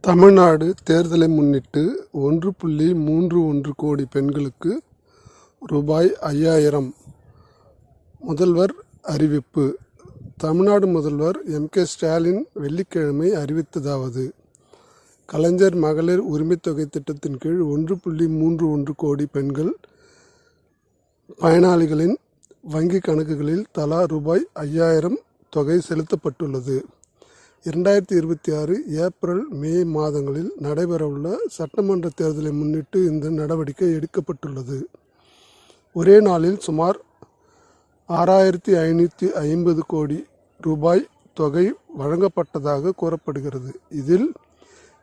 தமிழ்நாடு தேர்தலை முன்னிட்டு ஒன்று புள்ளி மூன்று ஒன்று கோடி பெண்களுக்கு ரூபாய் ஐயாயிரம். முதல்வர் அறிவிப்பு. தமிழ்நாடு முதல்வர் எம். கே. ஸ்டாலின் வெள்ளிக்கிழமை அறிவித்ததாவது. கலைஞர் மகளிர் உரிமைத் தொகை திட்டத்தின் கீழ் ஒன்று புள்ளி மூன்று ஒன்று கோடி பெண்கள் பயனாளிகளின் வங்கிக் கணக்குகளில் தலா ரூபாய் ஐயாயிரம் தொகை செலுத்தப்பட்டுள்ளது. இரண்டாயிரத்தி இருபத்தி ஆறு ஏப்ரல் மே மாதங்களில் நடைபெறவுள்ள சட்டமன்ற தேர்தலை முன்னிட்டு இந்த நடவடிக்கை எடுக்கப்பட்டுள்ளது. ஒரே நாளில் சுமார் ஆறாயிரத்தி ஐநூற்றி ஐம்பது கோடி ரூபாய் தொகை வழங்கப்பட்டதாக கூறப்படுகிறது. இதில்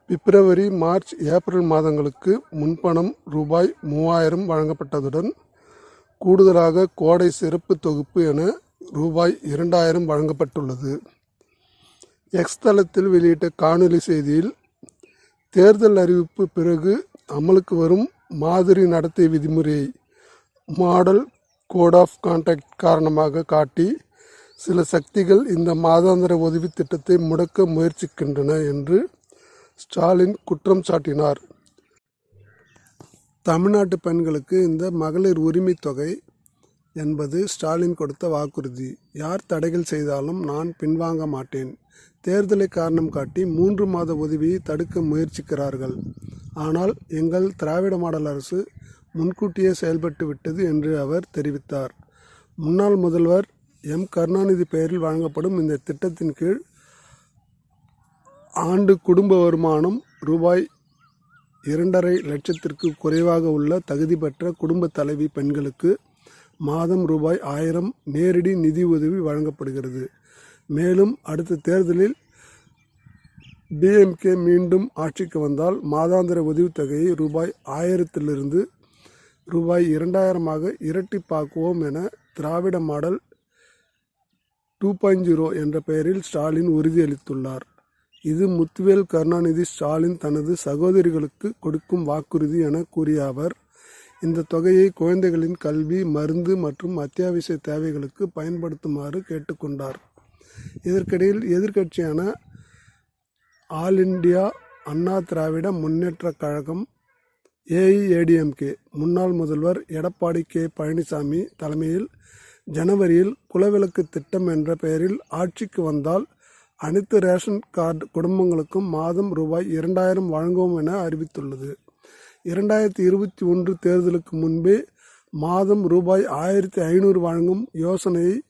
பிப்ரவரி மார்ச் ஏப்ரல் மாதங்களுக்கு முன்பணம் ரூபாய் மூவாயிரம் வழங்கப்பட்டதுடன் கூடுதலாக கோடை சிறப்பு தொகுப்பு என ரூபாய் இரண்டாயிரம் வழங்கப்பட்டுள்ளது. எக்ஸ் தளத்தில் வெளியிட்ட காணொலி செய்தியில் தேர்தல் அறிவிப்பு பிறகு அமலுக்கு வரும் மாதிரி நடத்தை விதிமுறையை மாடல் கோட் ஆஃப் கான்டாக்ட் காரணமாக காட்டி சில சக்திகள் இந்த மாதாந்திர உதவி திட்டத்தை முடக்க முயற்சிக்கின்றன என்று ஸ்டாலின் குற்றம் சாட்டினார். தமிழ்நாட்டு பெண்களுக்கு இந்த மகளிர் உரிமைத் தொகை என்பது ஸ்டாலின் கொடுத்த வாக்குறுதி. யார் தடைகள் செய்தாலும் நான் பின்வாங்க மாட்டேன். தேர்தலை காரணம் காட்டி மூன்று மாத உதவியை தடுக்க முயற்சிக்கிறார்கள். ஆனால் எங்கள் திராவிட மாடல் அரசு முன்கூட்டியே செயல்பட்டு விட்டது என்று அவர் தெரிவித்தார். முன்னாள் முதல்வர் எம். கருணாநிதி பெயரில் வழங்கப்படும் இந்த திட்டத்தின் கீழ் ஆண்டு குடும்ப வருமானம் ரூபாய் இரண்டரை லட்சத்திற்கு குறைவாக உள்ள தகுதி பெற்ற குடும்ப தலைவி பெண்களுக்கு மாதம் ரூபாய் ஆயிரம் நேரடி நிதி உதவி வழங்கப்படுகிறது. மேலும் அடுத்த தேர்தலில் டிஎம்கே மீண்டும் ஆட்சிக்கு வந்தால் மாதாந்திர உதவித்தொகையை ரூபாய் ஆயிரத்திலிருந்து ரூபாய் இரண்டாயிரமாக இரட்டிப்பாக்குவோம் என Dravida model two point zero என்ற பெயரில் ஸ்டாலின் உறுதியளித்துள்ளார். இது முத்துவேல் கருணாநிதி ஸ்டாலின் தனது சகோதரிகளுக்கு கொடுக்கும் வாக்குறுதி என கூறிய அவர் இந்த தொகையை குழந்தைகளின் கல்வி மருந்து மற்றும் அத்தியாவசிய தேவைகளுக்கு பயன்படுத்துமாறு கேட்டுக்கொண்டார். இதற்கிடையில் எதிர்க்கட்சியான all India Anna Dravida Munnetra Kazhagam AIADMK முன்னாள் முதல்வர் எடப்பாடி கே. பழனிசாமி தலைமையில் ஜனவரியில் குலவிளக்கு திட்டம் என்ற பெயரில் ஆட்சிக்கு வந்தால் அனைத்து ரேஷன் கார்டு குடும்பங்களுக்கும் மாதம் ரூபாய் இரண்டாயிரம் வழங்குவோம் என அறிவித்துள்ளது. இரண்டாயிரத்தி இருபத்தி ஒன்று தேர்தலுக்கு முன்பே மாதம் ரூபாய் ஆயிரத்தி ஐநூறு வழங்கும் யோசனையை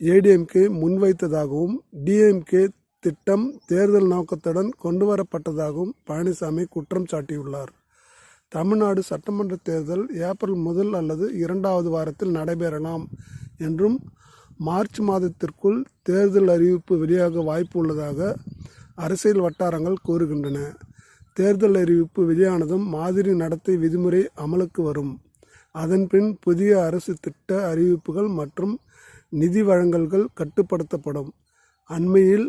ஏடிஎம்கே முன்வைத்ததாகவும் டிஎம்கே திட்டம் தேர்தல் நோக்கத்துடன் கொண்டுவரப்பட்டதாகவும் பழனிசாமி குற்றம் சாட்டியுள்ளார். தமிழ்நாடு சட்டமன்ற தேர்தல் ஏப்ரல் முதல் அல்லது இரண்டாவது வாரத்தில் நடைபெறலாம் என்றும் மார்ச் மாதத்திற்குள் தேர்தல் அறிவிப்பு வெளியாக வாய்ப்பு உள்ளதாக அரசியல் வட்டாரங்கள் கூறுகின்றன. தேர்தல் அறிவிப்பு வெளியானதும் மாதிரி நடத்தை விதிமுறை அமலுக்கு வரும். அதன்பின் புதிய அரசு திட்ட அறிவிப்புகள் மற்றும் நிதி வழங்கல்கள் கட்டுப்படுத்தப்படும். அண்மையில்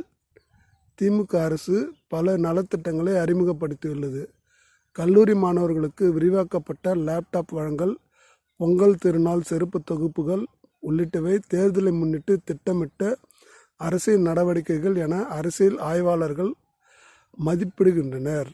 திமுக அரசு பல நலத்திட்டங்களை அறிமுகப்படுத்தியுள்ளது. கல்லூரி மாணவர்களுக்கு விரிவாக்கப்பட்ட லேப்டாப் வழங்கல் பொங்கல் திருநாள் சிறப்பு தொகுப்புகள் உள்ளிட்டவை தேர்தலை முன்னிட்டு திட்டமிட்ட அரசியல் நடவடிக்கைகள் என அரசியல் ஆய்வாளர்கள் மதிப்பிடுகின்றனர்.